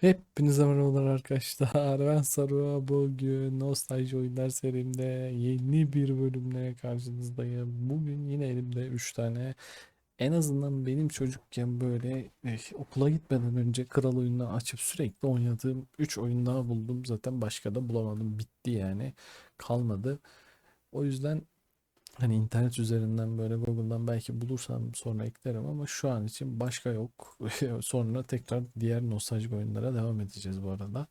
Hepinize merhabalar arkadaşlar. Ben Saru. Bugün Nostalji Oyunlar serimde yeni bir bölümle karşınızdayım. Bugün yine elimde 3 tane en azından benim çocukken böyle eh, okula gitmeden önce kral oyununu açıp sürekli oynadığım 3 oyun daha buldum. Zaten başka da bulamadım. Bitti yani. Kalmadı. O yüzden Hani internet üzerinden böyle Google'dan belki bulursam sonra eklerim ama şu an için başka yok. Sonra tekrar diğer nostaljik oyunlara devam edeceğiz bu arada.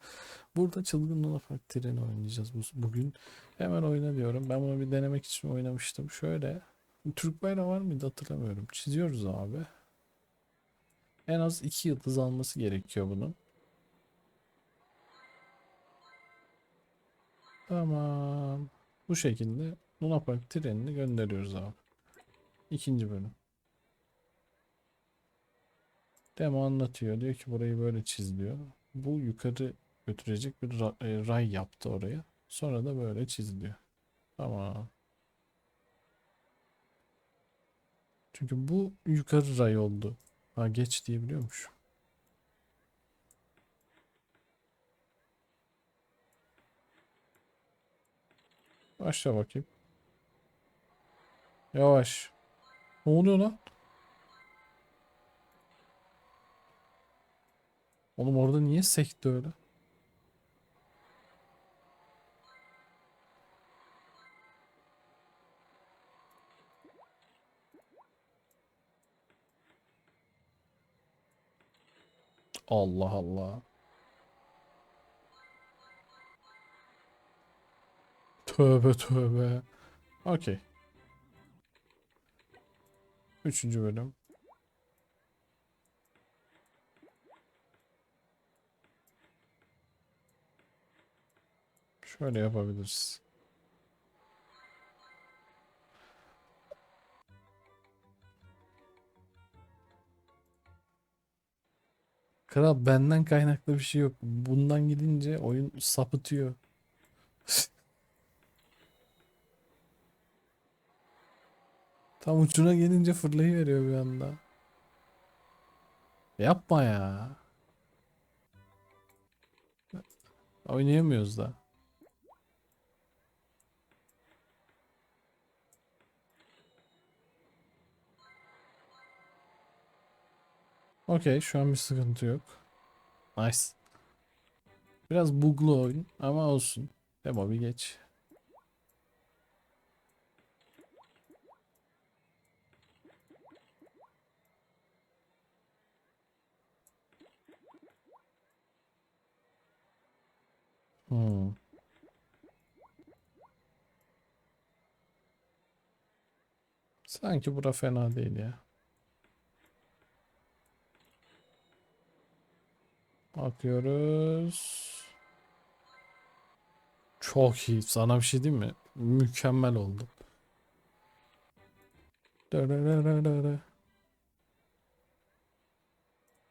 Burada Çılgın Luna Park treni oynayacağız bu, bugün. Hemen oyna diyorum. Ben bunu bir denemek için oynamıştım. Şöyle Türk bayrağı var mıydı hatırlamıyorum. Çiziyoruz abi. En az iki yıldız alması gerekiyor bunun. Tamam. Bu şekilde Luna Park trenini gönderiyoruz abi. İkinci bölüm. Demo anlatıyor. Diyor ki burayı böyle çiz diyor. Bu yukarı götürecek bir e, ray yaptı oraya. Sonra da böyle çiz diyor. Tamam. Çünkü bu yukarı ray oldu. Ha geç diyebiliyormuş. Başla bakayım. Yavaş. Ne oluyor lan? Oğlum orada niye sekti öyle? Allah Allah. Tövbe tövbe. Okey. Üçüncü bölüm. Şöyle yapabiliriz. Kral benden kaynaklı bir şey yok. Bundan gidince oyun sapıtıyor. Tam ucuna gelince fırlayıveriyor bir anda. Yapma ya. Oynayamıyoruz da. Okey şu an bir sıkıntı yok. Nice. Biraz buglu oyun ama olsun. Demo bir geç. Hmm. Sanki bura fena değil ya. Bakıyoruz. Çok iyi. Sana bir şey diyeyim mi? Mükemmel oldu.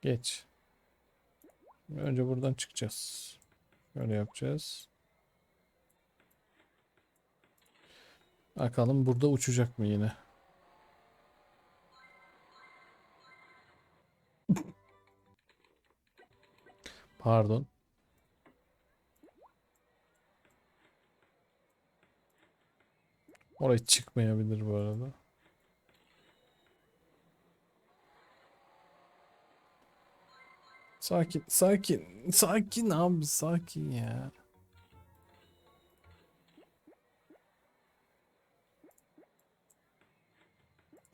Geç. Önce buradan çıkacağız. Böyle yapacağız. Bakalım burada uçacak mı yine? Pardon. Oraya çıkmayabilir bu arada. Sakin, sakin, sakin abi, sakin ya.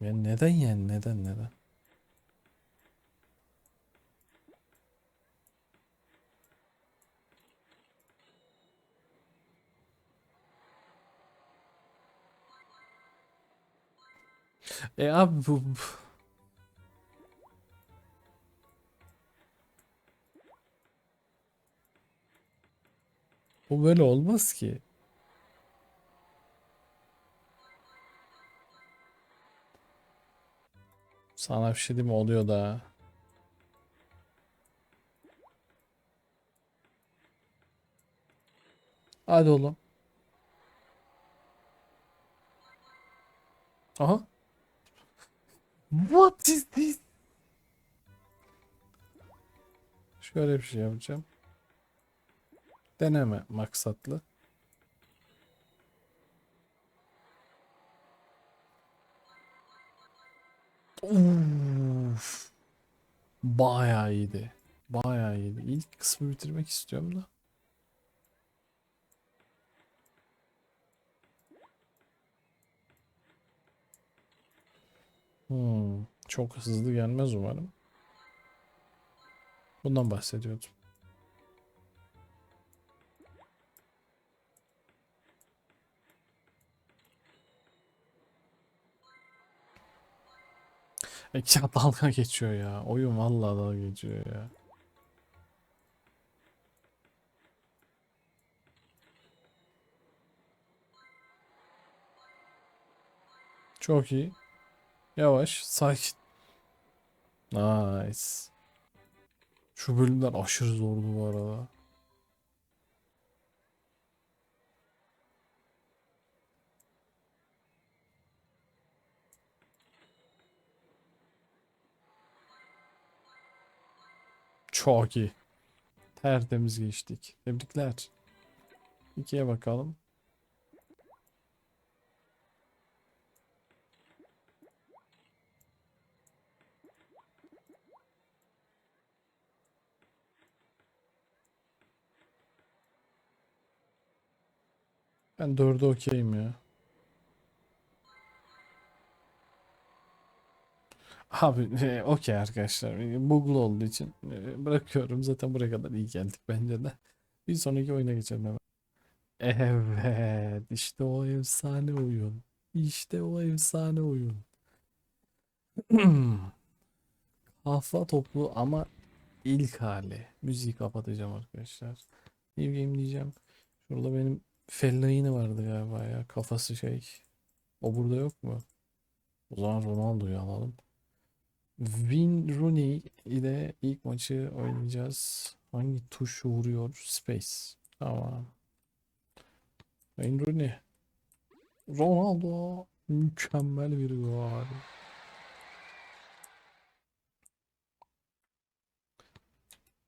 Ya neden yani neden neden? E abi bu, bu- bu böyle olmaz ki. Sana bir şey mi? oluyor da. Hadi oğlum. Aha. What is this? Şöyle bir şey yapacağım. Deneme maksatlı. Uf. Bayağı iyiydi. Bayağı iyiydi. İlk kısmı bitirmek istiyorum da. Hmm, çok hızlı gelmez umarım. Bundan bahsediyordum. Ya dalga geçiyor ya. Oyun vallahi dalga geçiyor ya. Çok iyi. Yavaş, sakin. Nice. Şu bölümler aşırı zordu bu arada. Çok iyi. Tertemiz geçtik. Tebrikler. İkiye bakalım. Ben dörde okeyim ya. Abi e, okey arkadaşlar. E, Bug'lu olduğu için e, bırakıyorum. Zaten buraya kadar iyi geldik bence de. Bir sonraki oyuna geçelim hemen. Evet, işte o efsane oyun. İşte o efsane oyun. Kafa toplu ama ilk hali. Müziği kapatacağım arkadaşlar. New game diyeceğim. Şurada benim Fellaini vardı galiba ya. Kafası şey. O burada yok mu? O zaman Ronaldo'yu alalım. Win Rooney ile ilk maçı oynayacağız. Hangi tuş vuruyor? Space. Tamam. Wayne Rooney. Ronaldo. Mükemmel bir gol.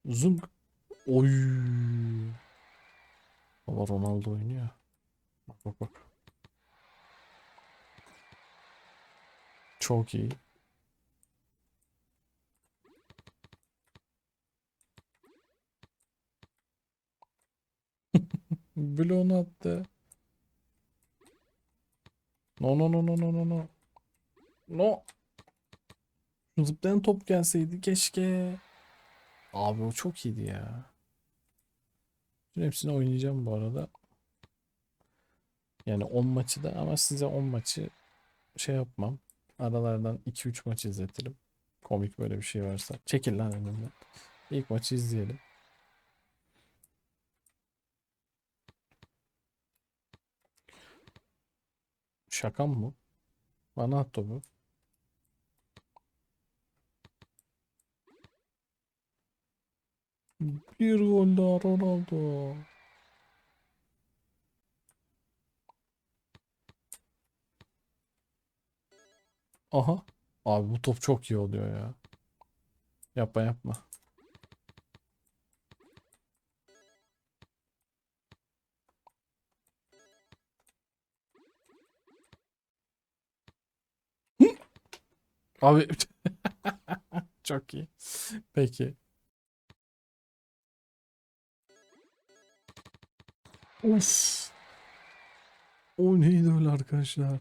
Zung. Oy. Baba Ronaldo oynuyor. Bak bak bak. Çok iyi. Bloğunu attı. No no no no no no no. No. Şu Zıplayan top gelseydi keşke. Abi o çok iyiydi ya. Bütün hepsini oynayacağım bu arada. Yani 10 maçı da ama size 10 maçı şey yapmam. Aralardan 2-3 maç izletirim. Komik böyle bir şey varsa. Çekil lan önümden. İlk maçı izleyelim. Şaka mı? Bana at topu. Bir gol daha Ronaldo. Aha. Abi bu top çok iyi oluyor ya. Yapma yapma. Abi çok iyi. Peki. Of. O neydi öyle arkadaşlar?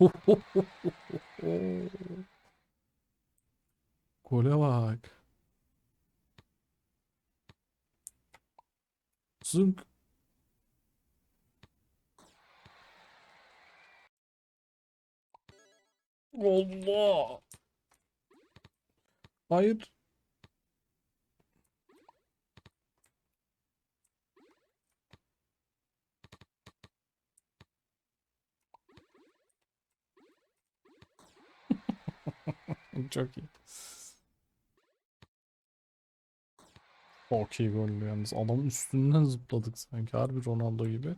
Gole bak. Zınk. Allah. Hayır. Çok iyi. Çok iyi gollü yalnız. Adamın üstünden zıpladık sanki. Harbi Ronaldo gibi.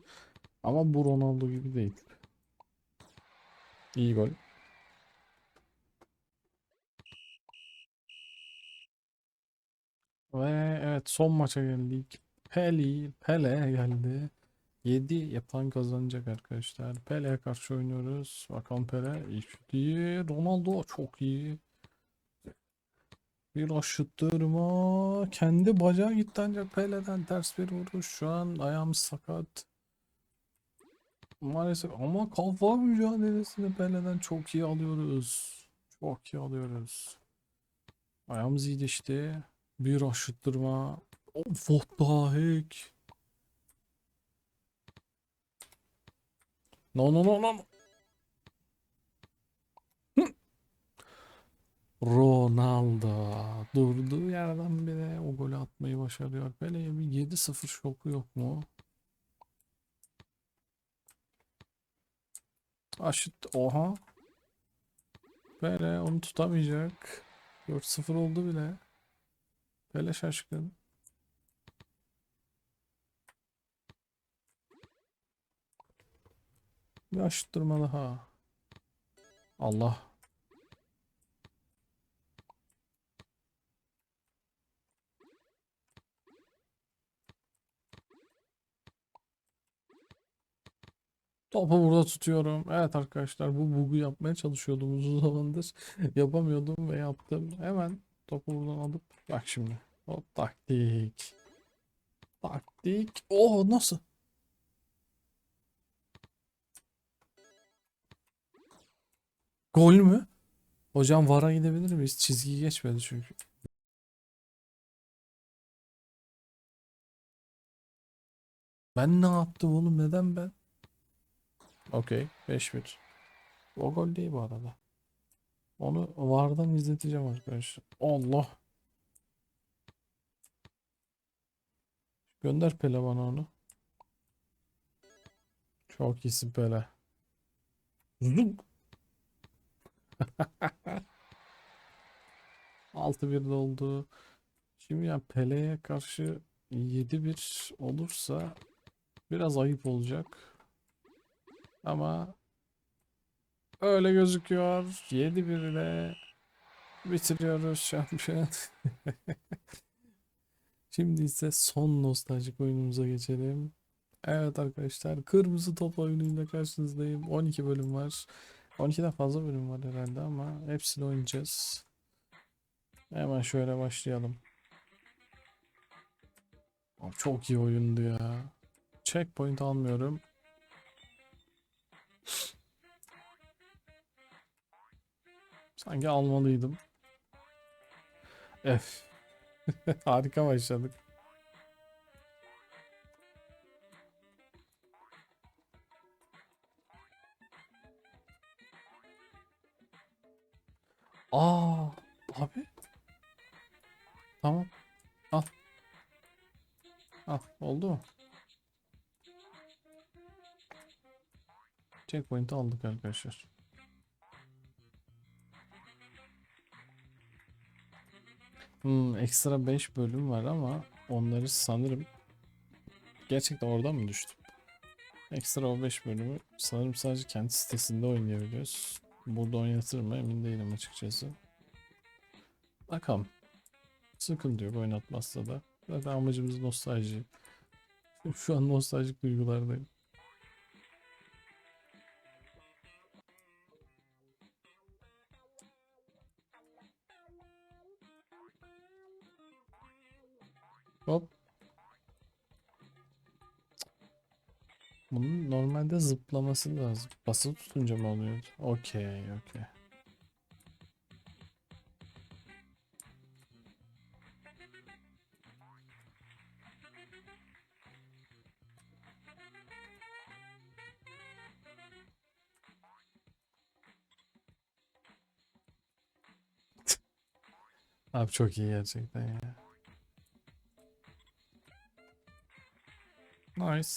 Ama bu Ronaldo gibi değil. İyi gol. Ve evet son maça geldik. Peli, Pele geldi. 7 yapan kazanacak arkadaşlar. Pele'ye karşı oynuyoruz. Bakalım Pele iyi. Ronaldo çok iyi. Bir aşıttırma. Kendi bacağı gitti ancak Pele'den ters bir vuruş. Şu an ayağımız sakat. Maalesef ama kafa mücadelesini Pele'den çok iyi alıyoruz. Çok iyi alıyoruz. Ayağımız iyileşti. Bir aşıttırma. Oh, what the heck? No no no no. Ronaldo durduğu yerden bile o golü atmayı başarıyor. Pele'ye bir 7-0 şoku yok mu? Aşıt oha. Pele onu tutamayacak. 4-0 oldu bile. Pele şaşkın. Bir aşıttırma daha. Allah. Topu burada tutuyorum. Evet arkadaşlar bu bug'u yapmaya çalışıyordum uzun zamandır. Yapamıyordum ve yaptım. Hemen topu buradan alıp bak şimdi. Hop taktik. Taktik. Oh nasıl? Gol mü? Hocam VAR'a gidebilir miyiz? Çizgi geçmedi çünkü. Ben ne yaptım oğlum? Neden ben? Okey. 5-1. O gol değil bu arada. Onu VAR'dan izleteceğim arkadaşlar. Allah. Gönder Pele bana onu. Çok iyisin Pele. Zung. 6-1 de oldu. Şimdi ya Pele'ye karşı 7-1 olursa biraz ayıp olacak. Ama öyle gözüküyor. 7-1 ile bitiriyoruz şampiyon. Şimdi ise son nostaljik oyunumuza geçelim. Evet arkadaşlar kırmızı top oyunuyla karşınızdayım. 12 bölüm var. 12'den fazla bölüm var herhalde ama hepsini oynayacağız. Hemen şöyle başlayalım. Çok iyi oyundu ya. Checkpoint almıyorum. Sanki almalıydım. F. Harika başladık. Aa, abi. Tamam. Al. Al. Oldu mu? Checkpoint'i aldık arkadaşlar. Hmm, ekstra 5 bölüm var ama onları sanırım gerçekten oradan mı düştüm? Ekstra o 5 bölümü sanırım sadece kendi sitesinde oynayabiliyoruz. Burada oynatır mı emin değilim açıkçası. Bakalım. Sıkıntı yok oynatmazsa da. Zaten amacımız nostalji. Şu an nostaljik duygulardayım. Hop. Bunun normalde zıplaması lazım. Basılı tutunca mı oluyordu? Okey, okey. Abi çok iyi gerçekten ya. Nice.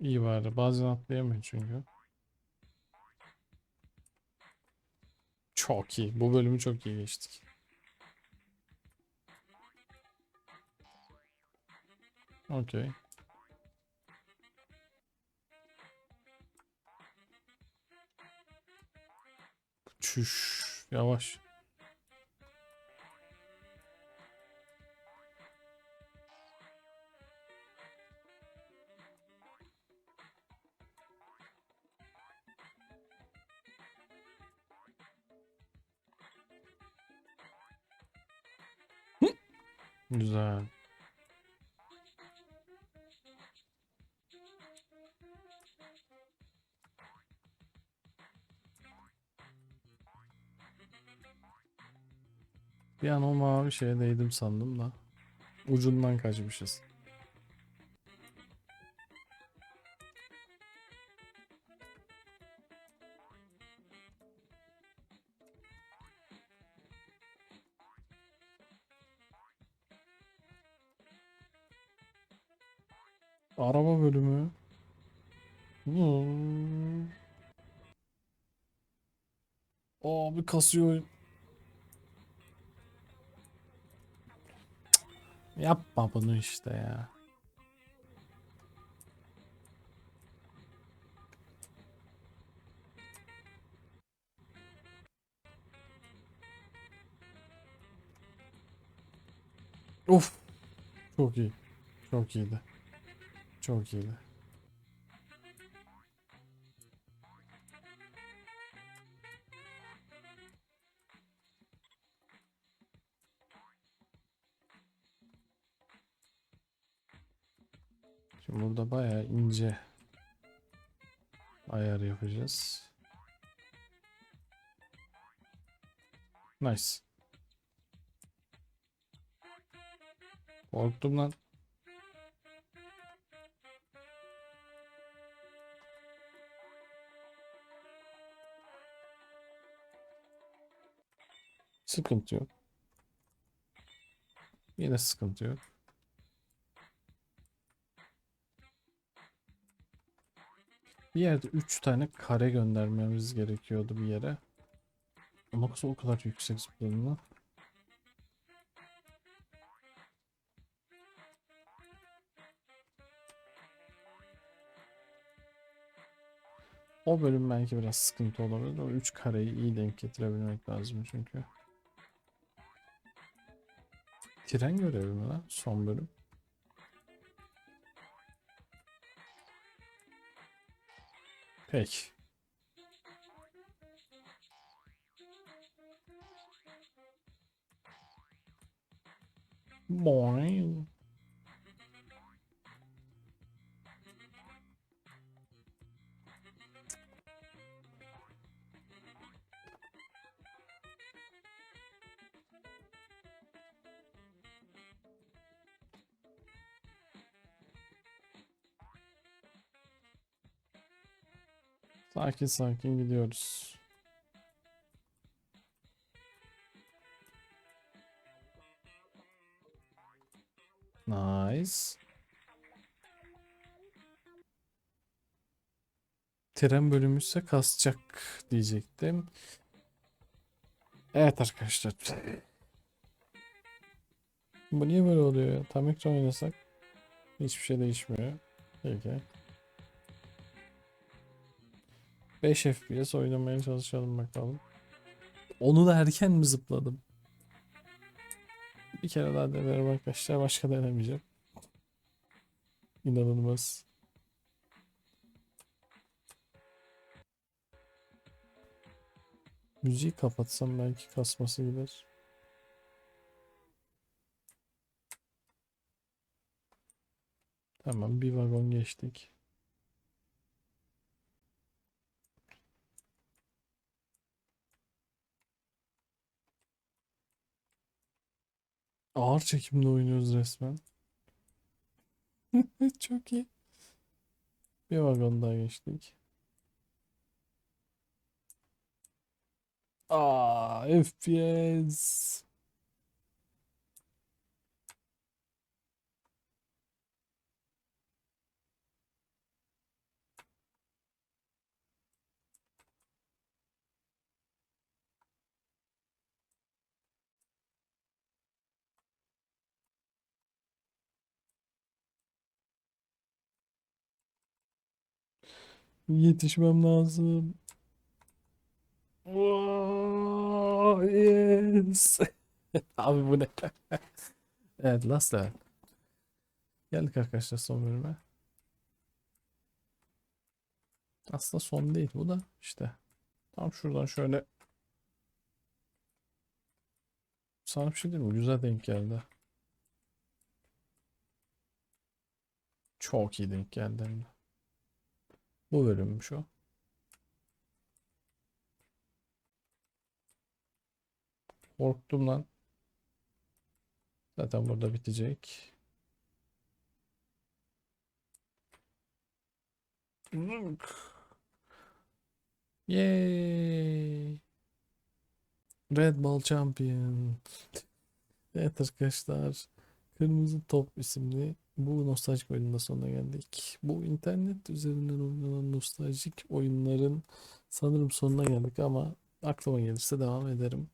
İyi bari. Bazen atlayamıyor çünkü. Çok iyi. Bu bölümü çok iyi geçtik. Okey. Çüş. Yavaş. Güzel. Bir an o mavi şeye değdim sandım da. Ucundan kaçmışız. Araba bölümü. Hmm. Abi kasıyor Yapma bunu işte ya. Of. Çok iyi. Çok iyiydi. Çok iyiydi. Şimdi burada bayağı ince ayar yapacağız. Nice. Korktum lan. Sıkıntı yok. Yine sıkıntı yok. Bir yerde 3 tane kare göndermemiz gerekiyordu bir yere. Ama o kadar yüksek zıpladım lan? O bölüm belki biraz sıkıntı olabilir. O 3 kareyi iyi denk getirebilmek lazım çünkü. Tren görevi mi lan son bölüm? Peki. Boing. Sakin sakin gidiyoruz. Nice. Tren bölümü ise kasacak diyecektim. Evet arkadaşlar. Bu niye böyle oluyor? Tam ekran oynasak hiçbir şey değişmiyor. Peki. 5 FPS oynamaya çalışalım bakalım. Onu da erken mi zıpladım? Bir kere daha denerim arkadaşlar. Başka denemeyeceğim. İnanılmaz. Müziği kapatsam belki kasması gider. Tamam bir vagon geçtik. Ağır çekimde oynuyoruz resmen. Çok iyi. Bir vagon daha geçtik. Aa, FPS. Yetişmem lazım. Oh, yes. Abi bu ne? Evet last level. Geldik arkadaşlar son bölüme. Aslında son değil bu da işte. Tam şuradan şöyle. Sana bir şey diyeyim mi? Güzel denk geldi. Çok iyi denk geldi. Bu bölümmüş o. Korktum lan. Zaten burada bitecek. Yay. Red Bull Champion. Evet arkadaşlar. Kırmızı Top isimli bu nostaljik da sonuna geldik. Bu internet üzerinden oynanan nostaljik oyunların sanırım sonuna geldik ama aklıma gelirse devam ederim.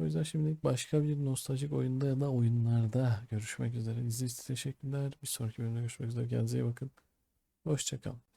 O yüzden şimdilik başka bir nostaljik oyunda ya da oyunlarda görüşmek üzere. İzlediğiniz için teşekkürler. Bir sonraki bölümde görüşmek üzere. Kendinize iyi bakın. Hoşçakalın.